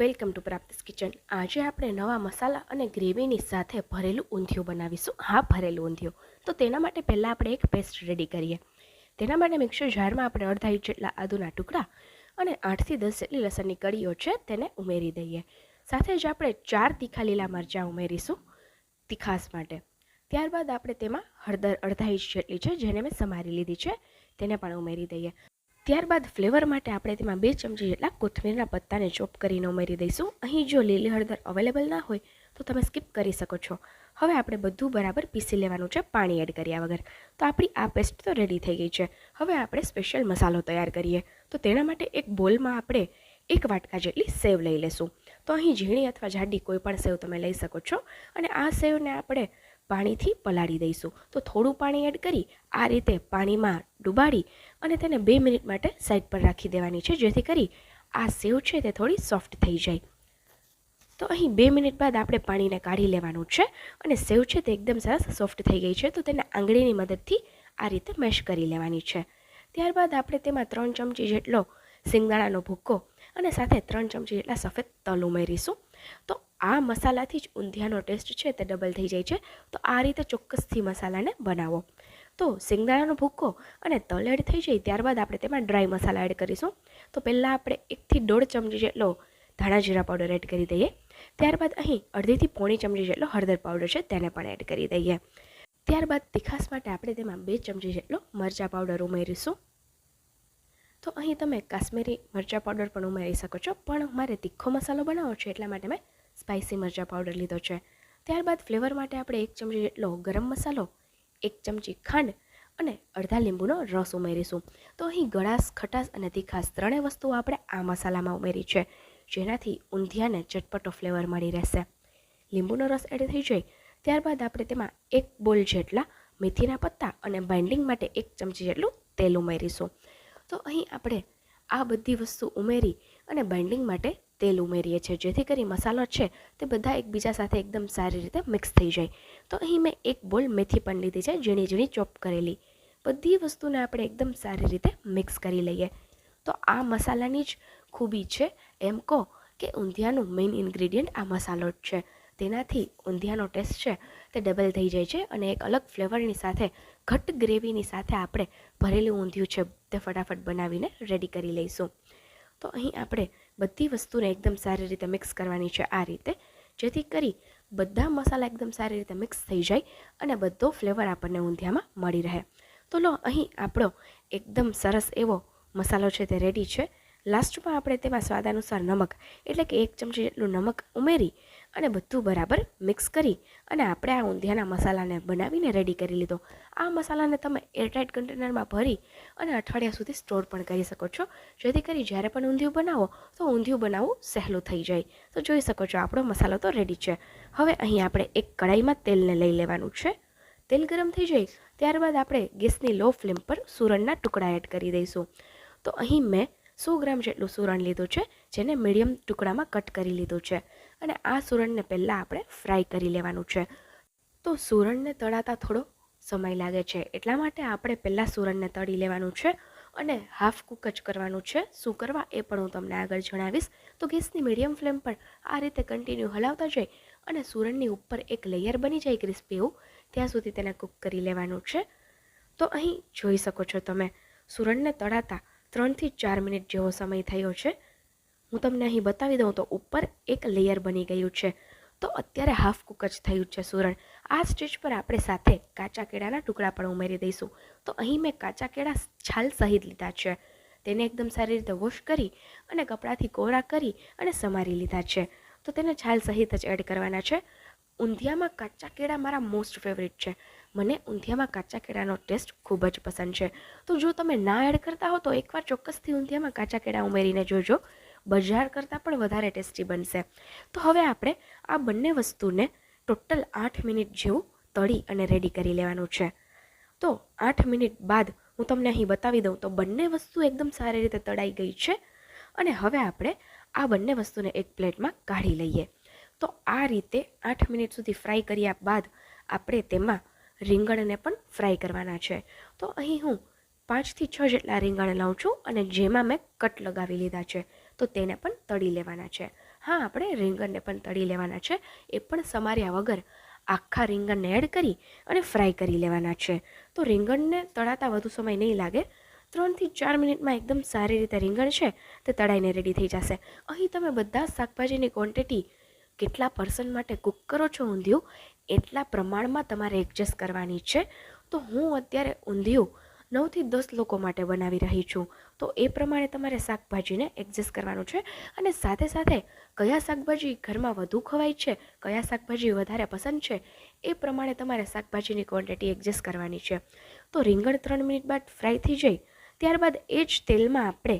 Welcome to પ્રાપ્તિસ kitchen. આજે આપણે નવા મસાલા અને ગ્રેવીની સાથે ભરેલું ઊંધિયું બનાવીશું. હા, ભરેલું ઊંધિયું. તો તેના માટે પહેલાં આપણે એક પેસ્ટ રેડી કરીએ. તેના માટે મિક્સર જારમાં આપણે અડધા ઇંચ જેટલા આદુના ટુકડા અને આઠથી દસ જેટલી લસણની કળીઓ છે તેને ઉમેરી દઈએ. સાથે જ આપણે ચાર તીખા લીલા મરચાં ઉમેરીશું તીખાસ માટે. ત્યારબાદ આપણે તેમાં હળદર અડધા ઇંચ જેટલી છે, જેને મેં સમારી લીધી છે, તેને પણ ઉમેરી દઈએ. ત્યારબાદ ફ્લેવર માટે આપણે તેમાં બે ચમચી જેટલા કોથમીરના પત્તાને ચોપ કરીને ઉમેરી દઈશું. અહીં જો લીલી હળદર અવેલેબલ ના હોય, તો તમે સ્કીપ કરી શકો છો. હવે આપણે બધું બરાબર પીસી લેવાનું છે પાણી એડ કર્યા વગર. તો આપણી આ પેસ્ટ તો રેડી થઈ ગઈ છે. હવે આપણે સ્પેશિયલ મસાલો તૈયાર કરીએ. તો તેના માટે એક બોલમાં આપણે એક વાટકા જેટલી સેવ લઈ લેશું. તો અહીં ઝીણી અથવા જાડી કોઈ પણ સેવ તમે લઈ શકો છો. અને આ સેવને આપણે પાણીથી પલાળી દઈશું. તો થોડું પાણી એડ કરી આ રીતે પાણીમાં ડુબાડી અને તેને બે મિનિટ માટે સાઈડ પર રાખી દેવાની છે, જેથી કરી આ સેવ છે તે થોડી સોફ્ટ થઈ જાય. તો અહીં બે મિનિટ બાદ આપણે પાણીને કાઢી લેવાનું છે અને સેવ છે તે એકદમ સરસ સોફ્ટ થઈ ગઈ છે, તો તેને આંગળીની મદદથી આ રીતે મેશ કરી લેવાની છે. ત્યારબાદ આપણે તેમાં ત્રણ ચમચી જેટલો સિંગદાણાનો ભૂક્કો અને સાથે ત્રણ ચમચી જેટલા સફેદ તલ ઉમેરીશું. તો આ મસાલાથી જ ઊંધિયાનો ટેસ્ટ છે તે ડબલ થઈ જાય છે. તો આ રીતે ચોક્કસથી મસાલાને બનાવો. તો સિંગદાણાનો ભૂક્કો અને તલ એડ થઈ જાય ત્યારબાદ આપણે તેમાં ડ્રાય મસાલા એડ કરીશું. તો પહેલાં આપણે એકથી દોઢ ચમચી જેટલો ધાણા જીરા પાવડર એડ કરી દઈએ. ત્યારબાદ અહીં અડધીથી પોણી ચમચી જેટલો હળદર પાવડર છે તેને પણ એડ કરી દઈએ. ત્યારબાદ તીખાસ માટે આપણે તેમાં બે ચમચી જેટલો મરચાં પાવડર ઉમેરીશું. તો અહીં તમે કાશ્મીરી મરચાં પાવડર પણ ઉમેરી શકો છો, પણ મારે તીખો મસાલો બનાવો છે એટલા માટે મેં સ્પાઇસી મરચાં પાવડર લીધો છે. ત્યારબાદ ફ્લેવર માટે આપણે એક ચમચી જેટલો ગરમ મસાલો, એક ચમચી ખાંડ અને અડધા લીંબુનો રસ ઉમેરીશું. તો અહીં ગળાશ, ખટાશ અને તીખાશ ત્રણેય વસ્તુઓ આપણે આ મસાલામાં ઉમેરી છે, જેનાથી ઊંધિયાને ચટપટો ફ્લેવર મળી રહેશે. લીંબુનો રસ એડ થઈ જાય, ત્યારબાદ આપણે તેમાં એક બોલ જેટલા મેથીના પત્તા અને બાઇન્ડિંગ માટે એક ચમચી જેટલું તેલ ઉમેરીશું. તો અહીં આપણે આ બધી વસ્તુ ઉમેરી અને બાઇન્ડિંગ માટે તેલ ઉમેરીએ છીએ, જેથી કરી મસાલો છે તે બધા એકબીજા સાથે એકદમ સારી રીતે મિક્સ થઈ જાય. તો અહીં મેં એક બોલ મેથી પણ લીધી છે, ઝીણી ઝીણી ચોપ કરેલી. બધી વસ્તુને આપણે એકદમ સારી રીતે મિક્સ કરી લઈએ. તો આ મસાલાની જ ખૂબી છે, એમ કહો કે ઊંધિયાનું મેઇન ઇન્ગ્રીડિયન્ટ આ મસાલો જ છે. તેનાથી ઊંધિયાનો ટેસ્ટ છે તે ડબલ થઈ જાય છે અને એક અલગ ફ્લેવરની સાથે, ઘટ ગ્રેવીની સાથે આપણે ભરેલું ઊંધિયું છે તે ફટાફટ બનાવીને રેડી કરી લઈશું. તો અહીં આપણે બધી વસ્તુને એકદમ સારી રીતે મિક્સ કરવાની છે આ રીતે. જેથી કરી બધા મસાલા એકદમ સારી રીતે મિક્સ થઈ જાય અને બધો ફ્લેવર આપણને ઊંધિયામાં મળી રહે. તો લો, અહીં આપણો એકદમ સરસ એવો મસાલો છે તે રેડી છે. લાસ્ટમાં આપણે તેમાં સ્વાદ અનુસાર નમક, એટલે કે એક ચમચી જેટલું નમક ઉમેરી અને બધું બરાબર મિક્સ કરી અને આપણે આ ઊંધિયાના મસાલાને બનાવીને રેડી કરી લીધો. આ મસાલાને તમે એરટાઇટ કન્ટેનરમાં ભરી અને અઠવાડિયા સુધી સ્ટોર પણ કરી શકો છો. જેથી કરી જ્યારે પણ ઊંધિયું બનાવો તો ઊંધિયું બનાવવું સહેલું થઈ જાય. તો જોઈ શકો છો આપણો મસાલો તો રેડી છે. હવે અહીં આપણે એક કડાઈમાં તેલને લઈ લેવાનું છે. તેલ ગરમ થઈ જાય ત્યારબાદ આપણે ગેસની લો ફ્લેમ પર સુરણના ટુકડા એડ કરી દઈશું. તો અહીં મેં સો ગ્રામ જેટલું સુરણ લીધું છે, જેને મીડિયમ ટુકડામાં કટ કરી લીધું છે. અને આ સુરણને પહેલાં આપણે ફ્રાય કરી લેવાનું છે. તો સુરણને તળાતા થોડો સમય લાગે છે. એટલા માટે આપણે પહેલાં સુરણને તળી લેવાનું છે અને હાફ કૂક જ કરવાનું છે. શું કરવા એ પણ હું તમને આગળ જણાવીશ. તો ગેસની મીડિયમ ફ્લેમ પર આ રીતે કન્ટિન્યુ હલાવતા જાય અને સુરણની ઉપર એક લેયર બની જાય ક્રિસ્પી એવું, ત્યાં સુધી તેને કૂક કરી લેવાનું છે. તો અહીં જોઈ શકો છો તમે, સુરણને તળાતા ત્રણથી ચાર મિનિટ જેવો સમય થયો છે. હું તમને અહીં બતાવી દઉં તો ઉપર એક લેયર બની ગયું છે. તો અત્યારે હાફ કૂક જ થયું છે સુરણ. આ સ્ટેજ પર આપણે સાથે કાચા કેળાના ટુકડા પણ ઉમેરી દઈશું. તો અહીં મેં કાચા કેળા છાલ સહિત લીધા છે. તેને એકદમ સારી રીતે વોશ કરી અને કપડાથી કોરા કરી અને સમારી લીધા છે. તો તેને છાલ સહિત જ એડ કરવાના છે. ઊંધિયામાં કાચા કેળા મારા મોસ્ટ ફેવરિટ છે. મને ઊંધિયામાં કાચા કેળાનો ટેસ્ટ ખૂબ જ પસંદ છે. તો જો તમે ના એડ કરતા હો તો એકવાર ચોક્કસથી ઊંધિયામાં કાચા કેળા ઉમેરીને જોજો. બજાર કરતાં પણ વધારે ટેસ્ટી બનશે. તો હવે આપણે આ બંને વસ્તુને ટોટલ આઠ મિનિટ જેવું તળી અને રેડી કરી લેવાનું છે. તો આઠ મિનિટ બાદ હું તમને અહીં બતાવી દઉં તો બંને વસ્તુ એકદમ સારી રીતે તળાઈ ગઈ છે અને હવે આપણે આ બંને વસ્તુને એક પ્લેટમાં કાઢી લઈએ. તો આ રીતે આઠ મિનિટ સુધી ફ્રાય કર્યા બાદ આપણે તેમાં રીંગણને પણ ફ્રાય કરવાના છે. તો અહીં હું પાંચથી છ જેટલા રીંગણ લઉં છું અને જેમાં મેં કટ લગાવી લીધા છે. તો તેને પણ તળી લેવાના છે. હા, આપણે રીંગણને પણ તળી લેવાના છે. એ પણ સમાર્યા વગર આખા રીંગણને એડ કરી અને ફ્રાય કરી લેવાના છે. તો રીંગણને તળાતા વધુ સમય નહીં લાગે. ત્રણથી ચાર મિનિટમાં એકદમ સારી રીતે રીંગણ છે તે તળાઈને રેડી થઈ જશે. અહીં તમે બધા શાકભાજીની ક્વોન્ટિટી કેટલા પર્સન માટે કૂક કરો છો ઊંધિયું, એટલા પ્રમાણમાં તમારે એડજસ્ટ કરવાની છે. તો હું અત્યારે ઊંધિયું નવથી દસ લોકો માટે બનાવી રહી છું. તો એ પ્રમાણે તમારે શાકભાજીને એડજસ્ટ કરવાનું છે અને સાથે સાથે કયા શાકભાજી ઘરમાં વધુ ખવાય છે, કયા શાકભાજી વધારે પસંદ છે, એ પ્રમાણે તમારે શાકભાજીની ક્વોન્ટિટી એડજસ્ટ કરવાની છે. તો રીંગણ ત્રણ મિનિટ બાદ ફ્રાય થઈ જાય, ત્યારબાદ એ જ તેલમાં આપણે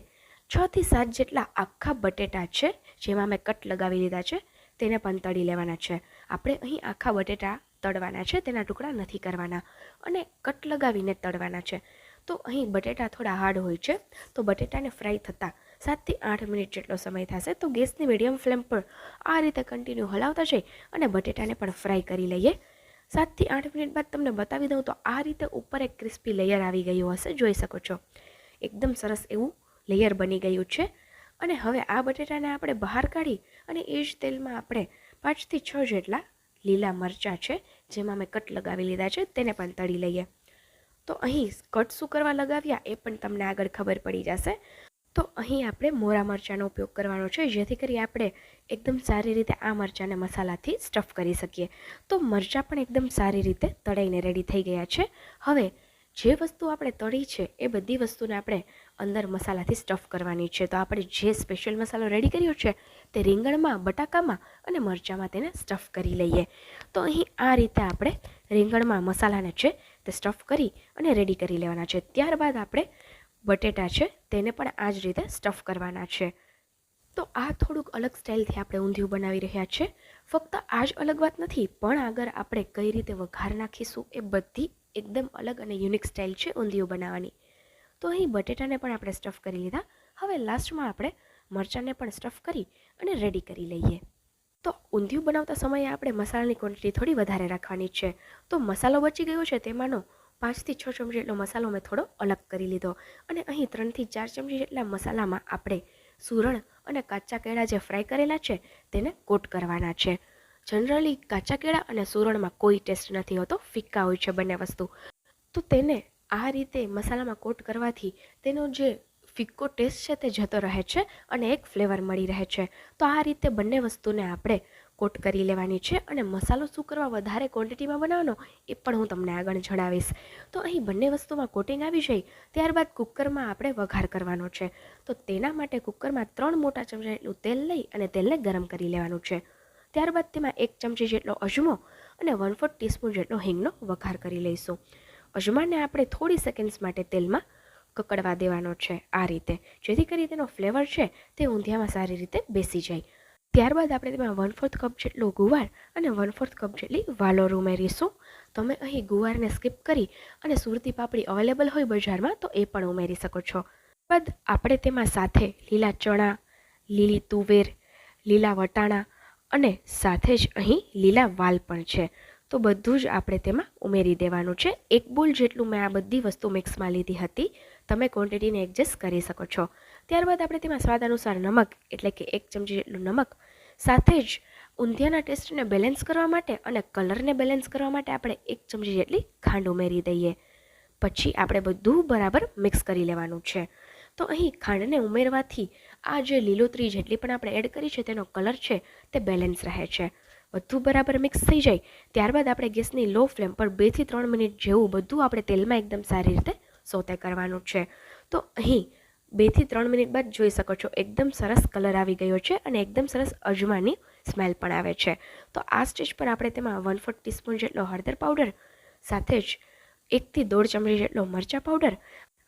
છથી સાત જેટલા આખા બટેટા છે, જેમાં મેં કટ લગાવી લીધા છે, તેને પણ તળી લેવાના છે. આપણે અહીં આખા બટેટા તળવાના છે, તેના ટુકડા નથી કરવાના અને કટ લગાવીને તળવાના છે. તો અહીં બટેટા થોડા હાર્ડ હોય છે, તો બટેટાને ફ્રાય થતાં સાતથી આઠ મિનિટ જેટલો સમય થશે, તો ગેસની મીડિયમ ફ્લેમ પર આ રીતે કન્ટિન્યુ હલાવતા જઈ અને બટેટાને પણ ફ્રાય કરી લઈએ. સાતથી આઠ મિનિટ બાદ તમને બતાવી દઉં તો આ રીતે ઉપર એક ક્રિસ્પી લેયર આવી ગયું હશે, જોઈ શકો છો. એકદમ સરસ એવું લેયર બની ગયું છે. અને હવે આ બટેટાને આપણે બહાર કાઢી અને એ જ તેલમાં આપણે પાંચથી છ જેટલા લીલા મરચાં છે, જેમાં મેં કટ લગાવી લીધા છે, તેને પણ તળી લઈએ. તો અહીં કટ શું કરવા લગાવ્યા એ પણ તમને આગળ ખબર પડી જશે. તો અહીં આપણે મોરા મરચાંનો ઉપયોગ કરવાનો છે, જેથી કરી આપણે એકદમ સારી રીતે આ મરચાંને મસાલાથી સ્ટફ કરી શકીએ. તો મરચાં પણ એકદમ સારી રીતે તળાઈને રેડી થઈ ગયા છે. હવે જે વસ્તુ આપણે તળી છે, એ બધી વસ્તુને આપણે અંદર મસાલાથી સ્ટફ કરવાની છે. તો આપણે જે સ્પેશિયલ મસાલો રેડી કર્યો છે તે રીંગણમાં, બટાકામાં અને મરચાંમાં તેને સ્ટફ કરી લઈએ. તો અહીં આ રીતે આપણે રીંગણમાં મસાલાને છે તે સ્ટફ કરી અને રેડી કરી લેવાના છે. ત્યારબાદ આપણે બટેટા છે તેને પણ આ જ રીતે સ્ટફ કરવાના છે. તો આ થોડુંક અલગ સ્ટાઇલથી આપણે ઊંધિયું બનાવી રહ્યા છે. ફક્ત આ જ અલગ વાત નથી, પણ આગળ આપણે કઈ રીતે વઘાર નાખીશું એ બધી એકદમ અલગ અને યુનિક સ્ટાઇલ છે ઊંધિયું બનાવવાની. તો અહીં બટેટાને પણ આપણે સ્ટફ કરી લીધા. હવે લાસ્ટમાં આપણે મરચાંને પણ સ્ટફ કરી અને રેડી કરી લઈએ. તો ઊંધિયું બનાવતા સમયે આપણે મસાલાની ક્વોન્ટિટી થોડી વધારે રાખવાની છે. તો મસાલો બચી ગયો છે તેમાંનો પાંચથી છ ચમચી જેટલો મસાલો મેં થોડો અલગ કરી લીધો. અને અહીં ત્રણથી ચાર ચમચી જેટલા મસાલામાં આપણે સુરણ અને કાચા કેળા જે ફ્રાય કરેલા છે તેને કોટ કરવાના છે. જનરલી કાચા કેળા અને સુરણમાં કોઈ ટેસ્ટ નથી હોતો, ફિક્કા હોય છે બંને વસ્તુ. તો તેને આ રીતે મસાલામાં કોટ કરવાથી તેનો જે ફિક્કો ટેસ્ટ છે તે જતો રહે છે અને એક ફ્લેવર મળી રહે છે. તો આ રીતે બંને વસ્તુને આપણે કોટ કરી લેવાની છે અને મસાલો શું કરવા વધારે ક્વોન્ટિટીમાં બનાવવાનો એ પણ હું તમને આગળ જણાવીશ. તો અહીં બંને વસ્તુમાં કોટિંગ આવી જાય ત્યારબાદ કુકરમાં આપણે વઘાર કરવાનો છે. તો તેના માટે કુકરમાં ત્રણ મોટા ચમચા જેટલું તેલ લઈ અને તેલને ગરમ કરી લેવાનું છે. ત્યારબાદ તેમાં એક ચમચી જેટલો અજમો અને વન ફોર્થ ટીસ્પૂન જેટલો હિંગનો વઘાર કરી લઈશું. અજમાને આપણે થોડી સેકન્ડ્સ માટે તેલમાં કકડવા દેવાનો છે આ રીતે. જેથી કરી તેનો ફ્લેવર છે તે ઊંધિયામાં સારી રીતે બેસી જાય. ત્યારબાદ આપણે તેમાં વન ફોર્થ કપ જેટલો ગુવાર અને વન ફોર્થ કપ જેટલી વાલોર ઉમેરીશું. તમે અહીં ગુવારને સ્કીપ કરી અને સુરતી પાપડી અવેલેબલ હોય બજારમાં તો એ પણ ઉમેરી શકો છો. બાદ આપણે તેમાં સાથે લીલા ચણા, લીલી તુવેર, લીલા વટાણા અને સાથે જ અહીં લીલા વાલ પણ છે. તો બધું જ આપણે તેમાં ઉમેરી દેવાનું છે. એક બોલ જેટલું મેં આ બધી વસ્તુ મિક્સમાં લીધી હતી. તમે ક્વોન્ટિટીને એડજસ્ટ કરી શકો છો. ત્યારબાદ આપણે તેમાં સ્વાદ અનુસાર નમક, એટલે કે એક ચમચી જેટલું નમક, સાથે જ ઊંધિયાના ટેસ્ટને બેલેન્સ કરવા માટે અને કલરને બેલેન્સ કરવા માટે આપણે એક ચમચી જેટલી ખાંડ ઉમેરી દઈએ. પછી આપણે બધું બરાબર મિક્સ કરી લેવાનું છે. તો અહીં ખાંડને ઉમેરવાથી આ જે લીલોતરી જેટલી પણ આપણે એડ કરી છે, તેનો કલર છે, તે બેલેન્સ રહે છે. બધું બરાબર મિક્સ થઈ જાય. ત્યારબાદ આપણે ગેસની લો ફ્લેમ પર બેથી ત્રણ મિનિટ જેવું બધું આપણે તેલમાં એકદમ સારી રીતે સોતે કરવાનું છે. તો અહીં બેથી ત્રણ મિનિટ બાદ જોઈ શકો છો, એકદમ સરસ કલર આવી ગયો છે અને એકદમ સરસ અજમાની સ્મેલ પણ આવે છે. તો આ સ્ટેજ પર આપણે તેમાં વન ફોર્થ ટીસ્પૂન જેટલો હળદર પાવડર, સાથે જ એકથી દોઢ ચમચી જેટલો મરચાં પાવડર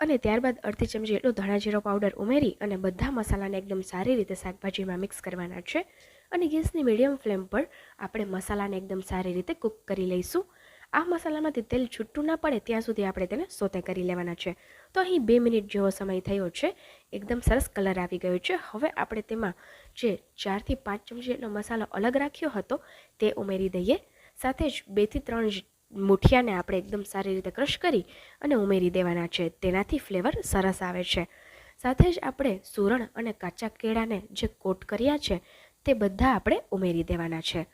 અને ત્યારબાદ અડધી ચમચી જેટલો ધણા જીરો પાવડર ઉમેરી અને બધા મસાલાને એકદમ સારી રીતે શાકભાજીમાં મિક્સ કરવાના છે. અને ગેસની મીડિયમ ફ્લેમ પર આપણે મસાલાને એકદમ સારી રીતે કૂક કરી લઈશું. આ મસાલામાંથી તેલ છૂટું ના પડે ત્યાં સુધી આપણે તેને સોતે કરી લેવાના છે. તો અહીં બે મિનિટ જેવો સમય થયો છે. એકદમ સરસ કલર આવી ગયો છે. હવે આપણે તેમાં જે ચારથી પાંચ ચમચી જેટલો મસાલો અલગ રાખ્યો હતો તે ઉમેરી દઈએ. સાથે જ બેથી ત્રણ મુઠિયાને આપણે એકદમ સારી રીતે ક્રશ કરી અને ઉમેરી દેવાના છે. તેનાથી ફ્લેવર સરસ આવે છે. સાથે જ આપણે સુરણ અને કાચા કેળાને જે કોટ કર્યા છે તે બધા આપણે ઉમેરી દેવાના છે.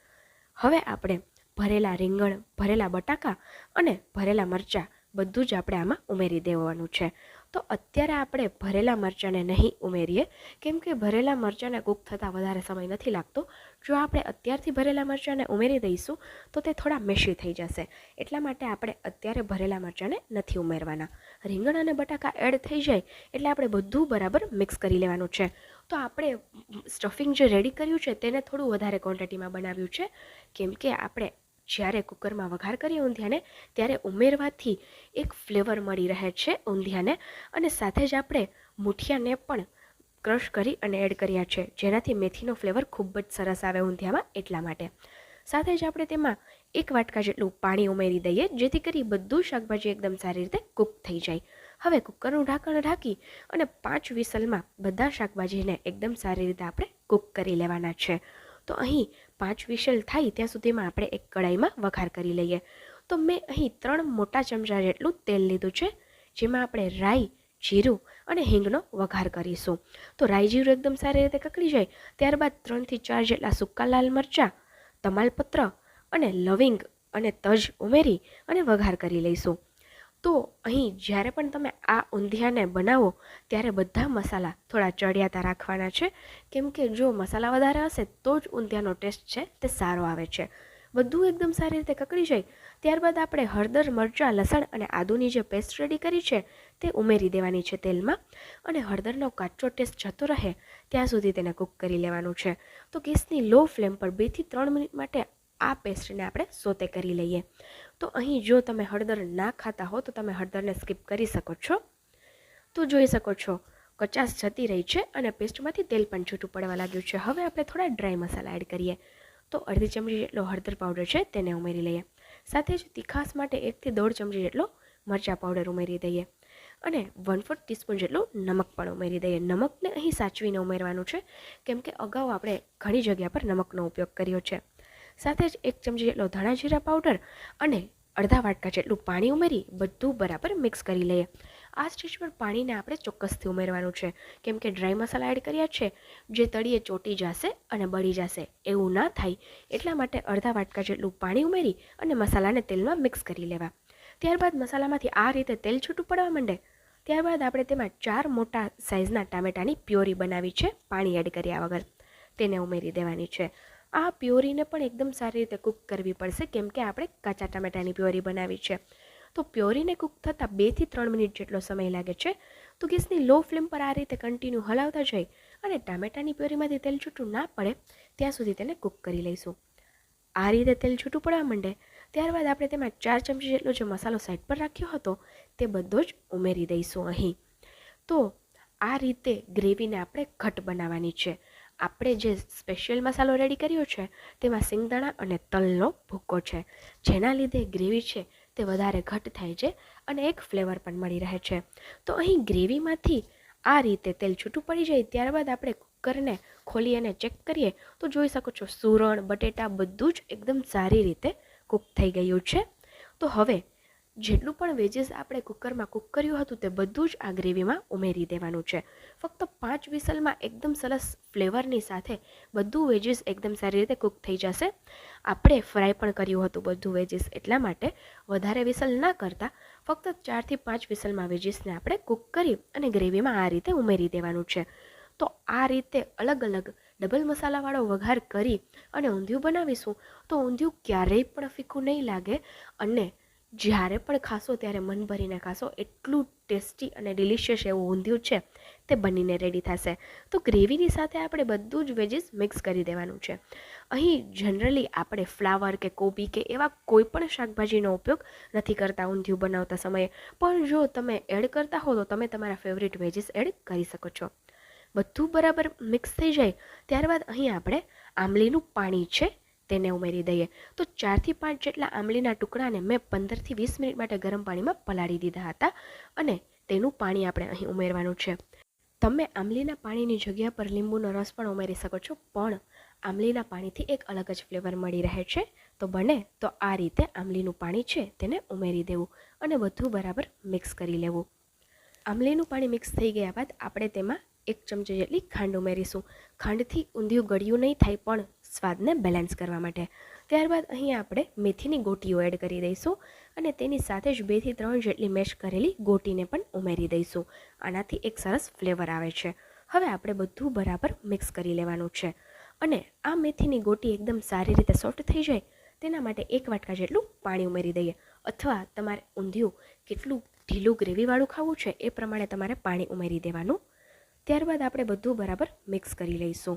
હવે આપણે ભરેલા રીંગણ, ભરેલા બટાકા અને ભરેલા મરચાં બધું જ આપણે આમાં ઉમેરી દેવાનું છે. તો અત્યારે આપણે ભરેલા મરચાંને નહીં ઉમેરીએ, કેમ કે ભરેલા મરચાંને કૂક થતાં વધારે સમય નથી લાગતો. જો આપણે અત્યારથી ભરેલા મરચાંને ઉમેરી દઈશું, તો તે થોડા મેશી થઈ જશે. એટલા માટે આપણે અત્યારે ભરેલા મરચાંને નથી ઉમેરવાના. રીંગણ અને બટાકા એડ થઈ જાય, એટલે આપણે બધું બરાબર મિક્સ કરી લેવાનું છે. તો આપણે સ્ટફિંગ જે રેડી કર્યું છે, તેને થોડું વધારે ક્વોન્ટિટીમાં બનાવ્યું છે, કેમ કે આપણે જ્યારે કુકરમાં વઘાર કરીએ ઊંધિયાને, ત્યારે ઉમેરવાથી એક ફ્લેવર મળી રહે છે ઊંધિયાને અને સાથે જ આપણે મુઠિયાને પણ ક્રશ કરી અને એડ કર્યા છે. જેનાથી મેથીનો ફ્લેવર ખૂબ જ સરસ આવે ઊંધિયામાં એટલા માટે. સાથે જ આપણે તેમાં એક વાટકા જેટલું પાણી ઉમેરી દઈએ, જેથી કરી બધું શાકભાજી એકદમ સારી રીતે કૂક થઈ જાય. હવે કુકરનું ઢાંકણ ઢાંકી અને પાંચ વિસલમાં બધા શાકભાજીને એકદમ સારી રીતે આપણે કૂક કરી લેવાના છે. તો અહીં પાંચ વિશલ થાય ત્યાં સુધીમાં આપણે એક કડાઈમાં વઘાર કરી લઈએ. તો મેં અહીં ત્રણ મોટા ચમચા જેટલું તેલ લીધું છે, જેમાં આપણે રાઈ, જીરું અને હિંગનો વઘાર કરીશું. તો રાઈ જીરું એકદમ સારી રીતે કકડી જાય, ત્યારબાદ ત્રણથી ચાર જેટલા સૂકા લાલ મરચાં, તમાલપત્ર અને લવિંગ અને તજ ઉમેરી અને વઘાર કરી લઈશું. તો અહીં જ્યારે પણ તમે આ ઊંધિયાને બનાવો, ત્યારે બધા મસાલા થોડા ચડિયાતા રાખવાના છે. કેમ કે જો મસાલા વધારે હશે, તો જ ઊંધિયાનો ટેસ્ટ છે તે સારો આવે છે. બધું એકદમ સારી રીતે કકડી જાય. ત્યારબાદ આપણે હળદર, મરચાં, લસણ અને આદુની જે પેસ્ટ રેડી કરી છે, તે ઉમેરી દેવાની છે તેલમાં. અને હળદરનો કાચો ટેસ્ટ જતો રહે, ત્યાં સુધી તેને કૂક કરી લેવાનું છે. તો ગેસની લો ફ્લેમ પર બેથી ત્રણ મિનિટ માટે આ પેસ્ટને આપણે સોતે કરી લઈએ. તો અહીં જો તમે હળદર ના ખાતા હો, તો તમે હળદરને સ્કીપ કરી શકો છો. તો જોઈ શકો છો, કચાસ જતી રહી છે અને પેસ્ટમાંથી તેલ પણ છૂટું પડવા લાગ્યું છે. હવે આપણે થોડા ડ્રાય મસાલા એડ કરીએ. તો અડધી ચમચી જેટલો હળદર પાવડર છે, તેને ઉમેરી લઈએ. સાથે જ તીખાસ માટે એકથી દોઢ ચમચી જેટલો મરચાં પાવડર ઉમેરી દઈએ. અને વન ફોર્થ ટીસ્પૂન જેટલું નમક પણ ઉમેરી દઈએ. નમકને અહીં સાચવીને ઉમેરવાનું છે, કેમ કે અગાઉ આપણે ઘણી જગ્યા પર નમકનો ઉપયોગ કર્યો છે. સાથે જ એક ચમચી જેટલો ધાણા જીરા પાવડર અને અડધા વાટકા જેટલું પાણી ઉમેરી બધું બરાબર મિક્સ કરી લઈએ. આ સ્ટેજ પર પાણીને આપણે ચોક્કસથી ઉમેરવાનું છે. કેમ કે ડ્રાય મસાલા એડ કર્યા છે, જે તળીએ ચોટી જશે અને બળી જશે. એવું ના થાય. એટલા માટે અડધા વાટકા જેટલું પાણી ઉમેરી અને મસાલાને તેલમાં મિક્સ કરી લેવા. ત્યારબાદ મસાલામાંથી આ રીતે તેલ છૂટું પડવા માંડે. ત્યારબાદ આપણે તેમાં ચાર મોટા સાઇઝના ટામેટાની પ્યોરી બનાવી છે, પાણી એડ કર્યા વગર. તેને ઉમેરી દેવાની છે. આ પ્યોરીને પણ એકદમ સારી રીતે કૂક કરવી પડશે, કેમ કે આપણે કાચા ટામેટાની પ્યોરી બનાવી છે. તો પ્યોરીને કૂક થતાં બેથી ત્રણ મિનિટ જેટલો સમય લાગે છે, તો ગેસની લો ફ્લેમ પર આ રીતે કન્ટિન્યુ હલાવતા જઈ અને ટામેટાની પ્યોરીમાંથી તેલ છૂટું ના પડે, ત્યાં સુધી તેને કૂક કરી લઈશું. આ રીતે તેલ છૂટું પડવા માંડે, ત્યારબાદ આપણે તેમાં ચાર ચમચી જેટલો જે મસાલો સાઈડ પર રાખ્યો હતો, તે બધો જ ઉમેરી દઈશું અહીં. તો આ રીતે ગ્રેવીને આપણે ઘટ બનાવવાની છે. આપણે જે સ્પેશિયલ મસાલો રેડી કર્યો છે, તેમાં સિંગદાણા અને તલનો ભૂક્કો છે. જેના લીધે ગ્રેવી છે તે વધારે ઘટ થાય છે અને એક ફ્લેવર પણ મળી રહે છે. તો અહીં ગ્રેવીમાંથી આ રીતે તેલ છૂટું પડી જાય ત્યારબાદ આપણે કુકરને ખોલી અને ચેક કરીએ, તો જોઈ શકો છો, સુરણ, બટેટા બધું જ એકદમ સારી રીતે કૂક થઈ ગયું છે. તો હવે જેટલું પણ વેજીસ આપણે કુકરમાં કૂક કર્યું હતું તે બધું જ આ ગ્રેવીમાં ઉમેરી દેવાનું છે. ફક્ત પાંચ વિસલમાં એકદમ સરસ ફ્લેવરની સાથે બધું વેજીસ એકદમ સારી રીતે કૂક થઈ જશે. આપણે ફ્રાય પણ કર્યું હતું બધું વેજીસ એટલા માટે. વધારે વિસલ ના કરતાં ફક્ત ચારથી પાંચ વિસલમાં વેજીસને આપણે કૂક કરી અને ગ્રેવીમાં આ રીતે ઉમેરી દેવાનું છે. તો આ રીતે અલગ અલગ ડબલ મસાલાવાળો વઘાર કરી અને ઊંધિયું બનાવીશું તો ઊંધિયું ક્યારેય પણ ફીકું નહીં લાગે અને જ્યારે પણ ખાશો, ત્યારે મન ભરીને ખાશો. એટલું ટેસ્ટી અને ડિલિશિયસ એવું ઊંધિયું છે, તે બનીને રેડી થશે. તો ગ્રેવીની સાથે આપણે બધું જ વેજીસ મિક્સ કરી દેવાનું છે. અહીં જનરલી આપણે ફ્લાવર કે કોબી કે એવા કોઈ પણ શાકભાજીનો ઉપયોગ નથી કરતા ઊંધિયું બનાવતા સમયે. પણ જો તમે એડ કરતા હો, તો તમે તમારા ફેવરિટ વેજીસ એડ કરી શકો છો. બધું બરાબર મિક્સ થઈ જાય. ત્યારબાદ અહીં આપણે આંબલીનું પાણી છે તેને ઉમેરી દઈએ. તો ચારથી પાંચ જેટલા આંબલીના ટુકડાને મેં પંદરથી વીસ મિનિટ માટે ગરમ પાણીમાં પલાળી દીધા હતા અને તેનું પાણી આપણે અહીં ઉમેરવાનું છે. તમે આંબલીના પાણીની જગ્યા પર લીંબુનો રસ પણ ઉમેરી શકો છો, પણ આંબલીના પાણીથી એક અલગ જ ફ્લેવર મળી રહે છે. તો બને તો આ રીતે આંબલીનું પાણી છે તેને ઉમેરી દેવું અને બધું બરાબર મિક્સ કરી લેવું. આમલીનું પાણી મિક્સ થઈ ગયા બાદ આપણે તેમાં એક ચમચી જેટલી ખાંડ ઉમેરીશું. ખાંડથી ઊંધિયું ગળ્યું નહીં થાય પણ સ્વાદને બેલેન્સ કરવા માટે. ત્યારબાદ અહીં આપણે મેથીની ગોટીઓ એડ કરી દઈશું અને તેની સાથે જ બેથી ત્રણ જેટલી મેશ કરેલી ગોટીને પણ ઉમેરી દઈશું. આનાથી એક સરસ ફ્લેવર આવે છે. હવે આપણે બધું બરાબર મિક્સ કરી લેવાનું છે. અને આ મેથીની ગોટી એકદમ સારી રીતે સોફ્ટ થઈ જાય તેના માટે એક વાટકા જેટલું પાણી ઉમેરી દઈએ. અથવા તમારે ઊંધિયું કેટલું ઢીલું ગ્રેવીવાળું ખાવું છે એ પ્રમાણે તમારે પાણી ઉમેરી દેવાનું. ત્યારબાદ આપણે બધું બરાબર મિક્સ કરી લઈશું.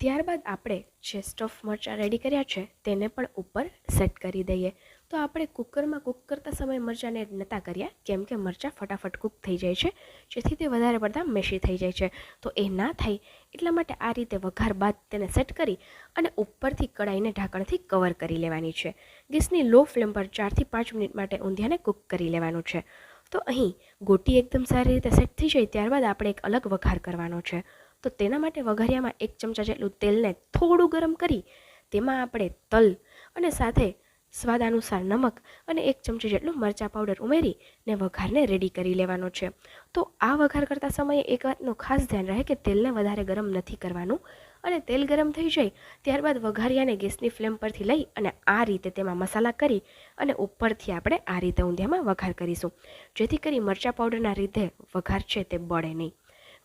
ત્યારબાદ આપણે જે સ્ટફ મરચાં રેડી કર્યા છે, તેને પણ ઉપર સેટ કરી દઈએ. તો આપણે કુકરમાં કૂક કરતા સમયે મરચાંને નહોતા કર્યા, કેમ કે મરચાં ફટાફટ કૂક થઈ જાય છે, જેથી તે વધારે પડતા મેશી થઈ જાય છે. તો એ ના થાય, એટલા માટે આ રીતે વઘાર બાદ તેને સેટ કરી અને ઉપરથી કડાઈને ઢાંકણથી કવર કરી લેવાની છે. ગેસની લો ફ્લેમ પર ચારથી પાંચ મિનિટ માટે ઊંધિયાને કૂક કરી લેવાનું છે. તો અહીં ગોટી એકદમ સારી રીતે સેટ થઈ જાય, ત્યારબાદ આપણે એક અલગ વઘાર કરવાનો છે. તો તેના માટે વઘારિયામાં એક ચમચા જેટલું તેલને થોડું ગરમ કરી, તેમાં આપણે તલ અને સાથે સ્વાદ અનુસાર નમક અને એક ચમચી જેટલું મરચાં પાવડર ઉમેરી ને વઘારને રેડી કરી લેવાનો છે. તો આ વઘાર કરતા સમયે એક વાતનું ખાસ ધ્યાન રહે કે તેલને વધારે ગરમ નથી કરવાનું અને તેલ ગરમ થઈ જાય ત્યારબાદ વઘારિયાને ગેસની ફ્લેમ પરથી લઈ અને આ રીતે તેમાં મસાલા કરી અને ઉપરથી આપણે આ રીતે ઊંધિયામાં વઘાર કરીશું. જેથી કરી મરચાં પાવડરના લીધે વઘાર છે તે બળે નહીં.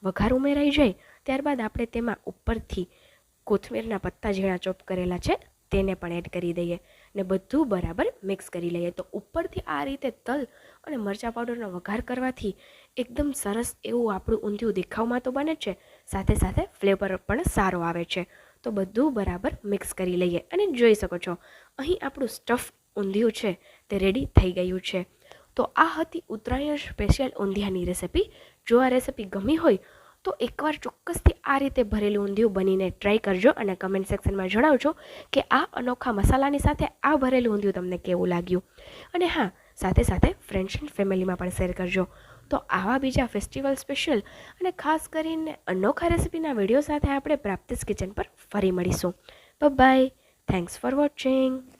વઘાર ઉમેરાઈ જાય ત્યારબાદ આપણે તેમાં ઉપરથી કોથમીરના પત્તા ઝીણા ચોપ કરેલા છે, તેને પણ એડ કરી દઈએ ને બધું બરાબર મિક્સ કરી લઈએ. તો ઉપરથી આ રીતે તલ અને મરચાં પાવડરનો વઘાર કરવાથી એકદમ સરસ એવું આપણું ઊંધિયું દેખાવમાં તો બને છે, સાથે સાથે ફ્લેવર પણ સારો આવે છે. તો બધું બરાબર મિક્સ કરી લઈએ અને જોઈ શકો છો, અહીં આપણું સ્ટફ ઊંધિયું છે તે રેડી થઈ ગયું છે. તો આ હતી ઉત્તરાયણ સ્પેશિયલ ઊંધિયાની રેસિપી. જો આ રેસિપી ગમી હોય તો એકવાર ચોક્કસથી આ રીતે ભરેલું ઊંધિયું બનીને ટ્રાય કરજો અને કમેન્ટ સેક્શનમાં જણાવજો કે આ અનોખા મસાલાની સાથે આ ભરેલું ઊંધિયું તમને કેવું લાગ્યું. અને હા, સાથે સાથે ફ્રેન્ડ્સ એન્ડ ફેમિલીમાં પણ શેર કરજો. તો આવા બીજા ફેસ્ટિવલ સ્પેશિયલ અને ખાસ કરીને અનોખા રેસિપીના વીડિયો સાથે આપણે પ્રાપ્તિસ કિચન પર ફરી મળીશું. By thanks for watching